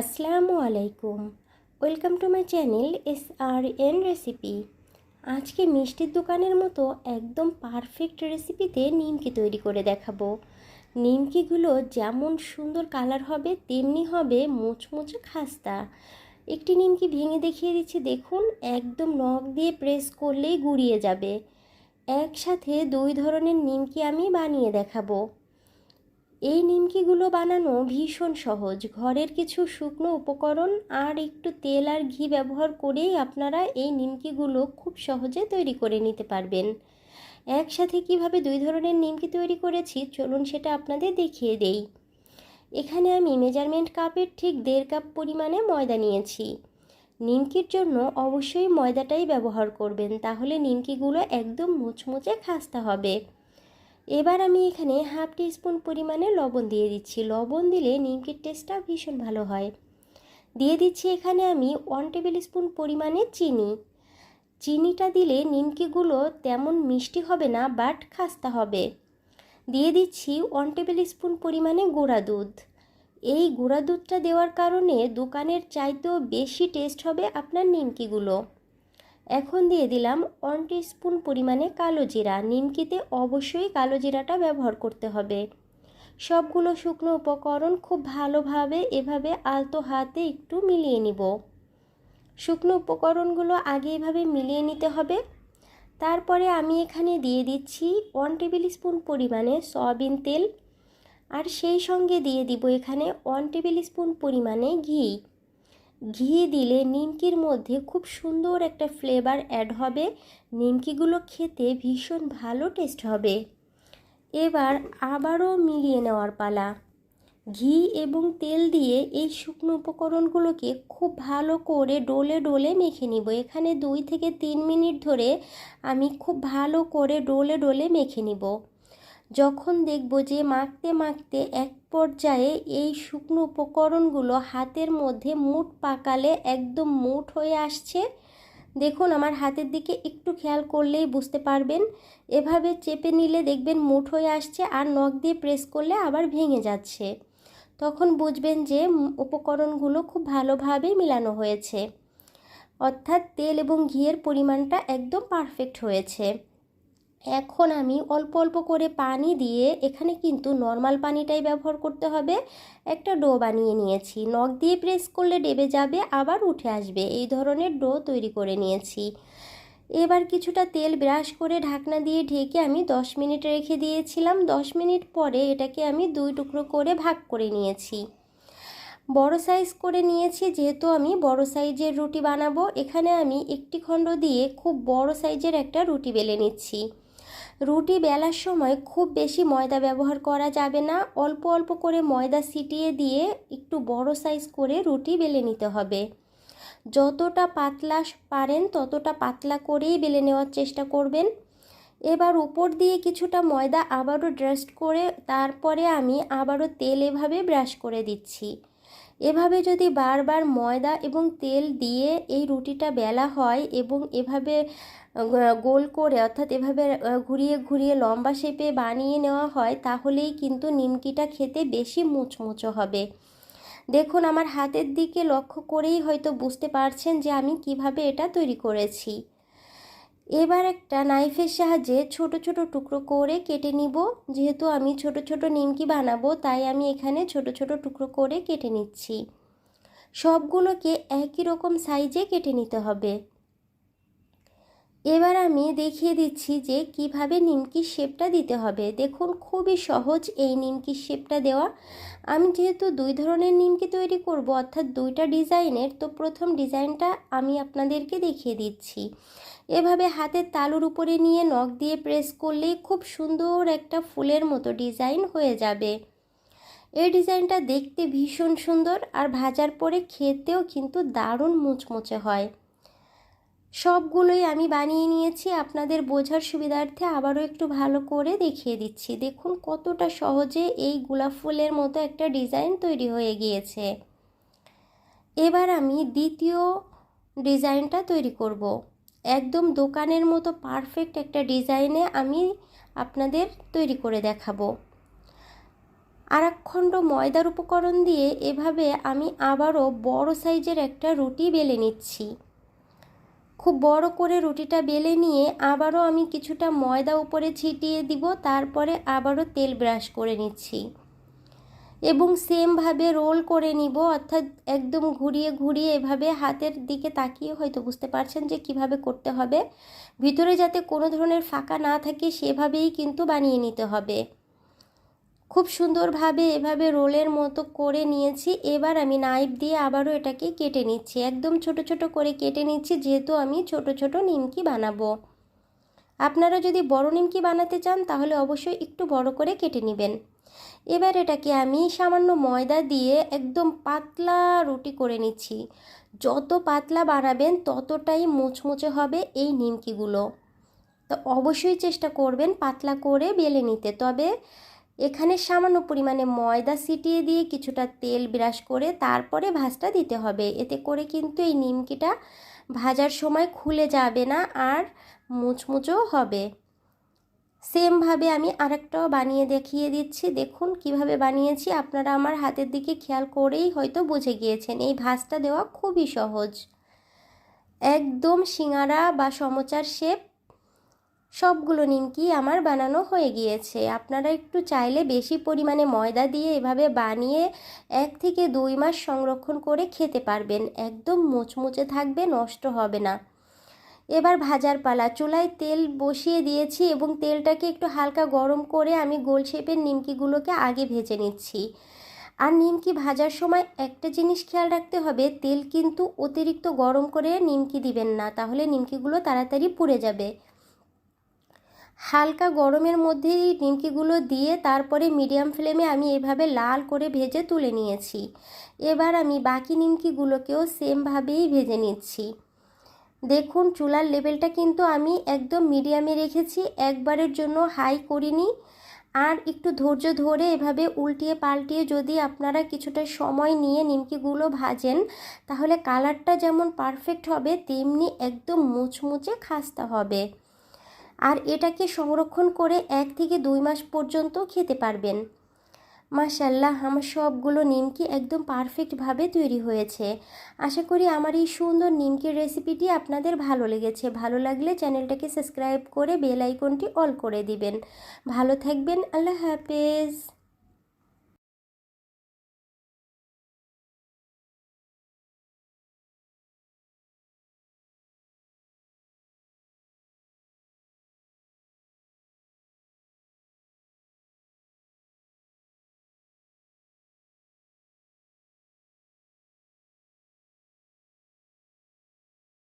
আসসালামু আলাইকুম। Welcome to my channel S R N recipe. আজকে মিষ্টির দোকানের মতো একদম পারফেক্ট রেসিপিতে নিমকি তৈরি করে দেখাবো। নিমকিগুলো যেমন সুন্দর কালার হবে, তেমনি হবে মুচমুচে খাস্তা। একটি নিমকি ভেঙে দেখিয়ে দিচ্ছি, দেখুন, একদম নখ দিয়ে প্রেস করলেই গুড়িয়ে যাবে। একসাথে দুই ধরনের নিমকি আমি বানিয়ে দেখাবো। এই নিমকিগুলো বানানো ভীষণ সহজ। ঘরের কিছু শুকনো উপকরণ আর একটু তেল আর ঘি ব্যবহার করেই আপনারা এই নিমকিগুলো খুব সহজে তৈরি করে নিতে পারবেন। একসাথে কীভাবে দুই ধরনের নিমকি তৈরি করেছি, চলুন সেটা আপনাদের দেখিয়ে দেই। এখানে আমি মেজারমেন্ট কাপের ঠিক দেড় কাপ পরিমাণে ময়দা নিয়েছি। নিমকির জন্য অবশ্যই ময়দাটাই ব্যবহার করবেন, তাহলে নিমকিগুলো একদম মুচমুচে খাস্তা হবে। এবার আমি এখানে হাফ টি স্পুন পরিমাণে লবণ দিয়ে দিচ্ছি। লবণ দিলে নিমকির টেস্টটা ভীষণ ভালো হয়। দিয়ে দিচ্ছি এখানে আমি ওয়ান টেবিল স্পুন পরিমাণে চিনি। চিনিটা দিলে নিমকিগুলো তেমন মিষ্টি হবে না বাট খাস্তা হবে। দিয়ে দিচ্ছি ওয়ান টেবিল স্পুন পরিমাণে গুঁড়া দুধ। এই গুঁড়া দুধটা দেওয়ার কারণে দোকানের চাইতেও বেশি টেস্ট হবে আপনার নিমকিগুলো। এখন দিয়ে দিলাম ওয়ান স্পুন পরিমাণে কালো জিরা। নিমকিতে অবশ্যই কালো জিরাটা ব্যবহার করতে হবে। সবগুলো শুকনো উপকরণ খুব ভালোভাবে এভাবে আলতো হাতে একটু মিলিয়ে নিব। শুকনো উপকরণগুলো আগে এভাবে মিলিয়ে নিতে হবে। তারপরে আমি এখানে দিয়ে দিচ্ছি ওয়ান টেবিল স্পুন পরিমাণে সয়াবিন তেল। আর সেই সঙ্গে দিয়ে দিব এখানে ওয়ান টেবিল স্পুন পরিমাণে ঘি। ঘি দিলে নিমকির মধ্যে খুব সুন্দর একটা ফ্লেভার অ্যাড হবে। নিমকিগুলো খেতে ভীষণ ভালো টেস্ট হবে। এবার আবারও মিলিয়ে নেওয়ার পালা। ঘি এবং তেল দিয়ে এই শুকনো উপকরণগুলোকে খুব ভালো করে ডোলে ডোলে মেখে নিব। এখানে দুই থেকে তিন মিনিট ধরে আমি খুব ভালো করে ডোলে ডোলে মেখে নিব। যখন দেখব যে মাখতে মাখতে এক পর্যায়ে এই শুকনো উপকরণগুলো হাতের মধ্যে মুঠ পাকালে একদম মুঠ হয়ে আসছে, দেখুন আমার হাতের দিকে একটু খেয়াল করলেই বুঝতে পারবেন। এভাবে চেপে নিলে দেখবেন মুঠ হয়ে আসছে আর নখ দিয়ে প্রেস করলে আবার ভেঙে যাচ্ছে। তখন বুঝবেন যে উপকরণগুলো খুব ভালোভাবে মিলানো হয়েছে। অর্থাৎ তেল এবং ঘিয়ের পরিমাণটা একদম পারফেক্ট হয়েছে। এখন আমি অল্প অল্প করে পানি দিয়ে এখানে কিন্তু নর্মাল পানিটাই ব্যবহার করতে হবে। একটা ডো বানিয়ে নিয়েছি। নখ দিয়ে প্রেস করলে ডেবে যাবে, আবার উঠে আসবে। এই ধরনের ডো তৈরি করে নিয়েছি। এবার কিছুটা তেল ব্রাশ করে ঢাকনা দিয়ে ঢেকে আমি 10 মিনিট রেখে দিয়েছিলাম। 10 মিনিট পরে এটাকে আমি দুই টুকরো করে ভাগ করে নিয়েছি। বড় সাইজ করে নিয়েছি, যেহেতু আমি বড় সাইজের রুটি বানাবো। এখানে আমি একটি খণ্ড দিয়ে খুব বড় সাইজের একটা রুটি বেলে নিচ্ছি। রুটি বেলার সময় খুব বেশি ময়দা ব্যবহার করা যাবে না। অল্প অল্প করে ময়দা ছিটিয়ে দিয়ে একটু বড় সাইজ করে রুটি বেলে নিতে হবে। যতটা পাতলা পারেন ততটা পাতলা করেই বেলে নেওয়ার চেষ্টা করবেন। এবার উপর দিয়ে কিছুটা ময়দা আবারও ড্রেস্ট করে তারপরে আমি আবারও তেল এভাবে ব্রাশ করে দিচ্ছি। এভাবে যদি বারবার ময়দা এবং তেল দিয়ে এই রুটিটা বেলা হয় এবং এভাবে গোল করে অর্থাৎ এভাবে ঘুরিয়ে ঘুরিয়ে লম্বা শেপে বানিয়ে নেওয়া হয়, তাহলেই কিন্তু নিমকিটা খেতে বেশি মুচমুচো হবে। দেখুন, আমার হাতের দিকে লক্ষ্য করেই হয়তো বুঝতে পারছেন যে আমি কীভাবে এটা তৈরি করেছি। এবার একটা নাইফের সাহায্যে ছোট ছোট টুকরো করে কেটে নিব। যেহেতু আমি ছোট ছোট নিমকি বানাবো, তাই আমি এখানে ছোট ছোট টুকরো করে কেটে নিচ্ছি। সবগুলোকে একই রকম সাইজে কেটে নিতে হবে। এবার আমি দেখিয়ে দিচ্ছি যে কীভাবে নিমকির শেপটা দিতে হবে। দেখুন, খুবই সহজ এই নিমকির শেপটা দেওয়া। আমি যেহেতু দুই ধরনের নিমকি তৈরি করব, অর্থাৎ দুইটা ডিজাইনের, তো প্রথম ডিজাইনটা আমি আপনাদেরকে দেখিয়ে দিচ্ছি। এভাবে হাতের তালুর উপরে নিয়ে নখ দিয়ে প্রেস করলেই খুব সুন্দর একটা ফুলের মতো ডিজাইন হয়ে যাবে। এই ডিজাইনটা দেখতে ভীষণ সুন্দর আর ভাজার পরে খেতেও কিন্তু দারুণ মুচমুচে হয়। সবগুলোই আমি বানিয়ে নিয়েছি। আপনাদের বোঝার সুবিধার্থে আবারও একটু ভালো করে দেখিয়ে দিচ্ছি। দেখুন কতটা সহজে এই গোলাপ ফুলের মতো একটা ডিজাইন তৈরি হয়ে গিয়েছে। এবার আমি দ্বিতীয় ডিজাইনটা তৈরি করব। একদম দোকানের মতো পারফেক্ট একটা ডিজাইনে আমি আপনাদের তৈরি করে দেখাবো। আর এক খণ্ড ময়দার উপকরণ দিয়ে এভাবে আমি আবারও বড় সাইজের একটা রুটি বেলে নিচ্ছি। খুব বড় করে রুটিটা বেলে নিয়ে আবারও আমি কিছুটা ময়দা উপরে ছিটিয়ে দিব, তারপরে আবারও তেল ব্রাশ করে নিচ্ছি। এবং সেমভাবে রোল করে নিব, অর্থাৎ একদম ঘুরিয়ে ঘুরিয়ে এভাবে হাতের দিকে তাকিয়ে হয়তো বুঝতে পারছেন যে কীভাবে করতে হবে। ভিতরে যাতে কোনো ধরনের ফাঁকা না থাকে, সেভাবেই কিন্তু বানিয়ে নিতে হবে। খুব সুন্দরভাবে এভাবে রোলের মতো করে নিয়েছি। এবার আমি নাইফ দিয়ে আবারও এটাকে কেটে নিচ্ছি। একদম ছোট ছোট করে কেটে নিচ্ছি, যেহেতু আমি ছোট ছোট নিমকি বানাবো। আপনারা যদি বড় নিমকি বানাতে চান, তাহলে অবশ্যই একটু বড় করে কেটে নেবেন। এবার এটাকে আমি সামান্য ময়দা দিয়ে একদম পাতলা রুটি করে নিচ্ছি। যত পাতলা বানাবেন, ততটাই মুচমুচে হবে এই নিমকিগুলো। তো অবশ্যই চেষ্টা করবেন পাতলা করে বেলে নিতে। তবে এখানে সামান্য পরিমাণে ময়দা ছিটিয়ে দিয়ে কিছুটা তেল ব্রাশ করে তারপরে ভাজটা দিতে হবে। এতে করে কিন্তু এই নিমকিটা ভাজার সময় খুলে যাবে না আর মুচমুচেও হবে। সেমভাবে আমি আরেকটাও বানিয়ে দেখিয়ে দিচ্ছি। দেখুন কীভাবে বানিয়েছি। আপনারা আমার হাতের দিকে খেয়াল করেই হয়তো বুঝে গিয়েছেন। এই ভাজটা দেওয়া খুবই সহজ। একদম সিঙারা বা সমচার শেপ সবগুলো নিমকি আমার বানানো হয়ে গিয়েছে। আপনারা একটু চাইলে বেশি পরিমাণে ময়দা দিয়ে এভাবে বানিয়ে এক থেকে দুই মাস সংরক্ষণ করে খেতে পারবেন। একদম মুচমুচে থাকবে, নষ্ট হবে না। এবার ভাজার পালা। চুলায় তেল বসিয়ে দিয়েছি এবং তেলটাকে একটু হালকা গরম করে আমি গোল শেপের নিমকিগুলোকে আগে ভেজে নিচ্ছি। আর নিমকি ভাজার সময় একটা জিনিস খেয়াল রাখতে হবে, তেল কিন্তু অতিরিক্ত গরম করে নিমকি দিবেন না, তাহলে নিমকিগুলো তাড়াতাড়ি পুড়ে যাবে। হালকা গরমের মধ্যেই নিমকিগুলো দিয়ে তারপরে মিডিয়াম ফ্লেমে আমি এভাবে লাল করে ভেজে তুলে নিয়েছি। এবার আমি বাকি নিমকিগুলোকেও সেমভাবেই ভেজে নিচ্ছি। দেখুন, চুলার লেভেলটা কিন্তু আমি একদম মিডিয়ামে রেখেছি, একবারের জন্য হাই করিনি। আর একটু ধৈর্য ধরে এভাবে উল্টিয়ে পাল্টিয়ে যদি আপনারা কিছুটা সময় নিয়ে নিমকিগুলো ভাজেন, তাহলে কালারটা যেমন পারফেক্ট হবে, তেমনি একদম মুচমুচে খাস্তা হবে। আর এটাকে সংরক্ষণ করে এক থেকে দুই মাস পর্যন্ত খেতে পারবেন। মাশাল্লাহ আমার সবগুলো নিমকি একদম পারফেক্টভাবে তৈরি হয়েছে। আশা করি আমার এই সুন্দর নিমকির রেসিপিটি আপনাদের ভালো লেগেছে। ভালো লাগলে চ্যানেলটাকে সাবস্ক্রাইব করে বেল আইকনটি অল করে দিবেন। ভালো থাকবেন, আল্লাহ হাফেজ।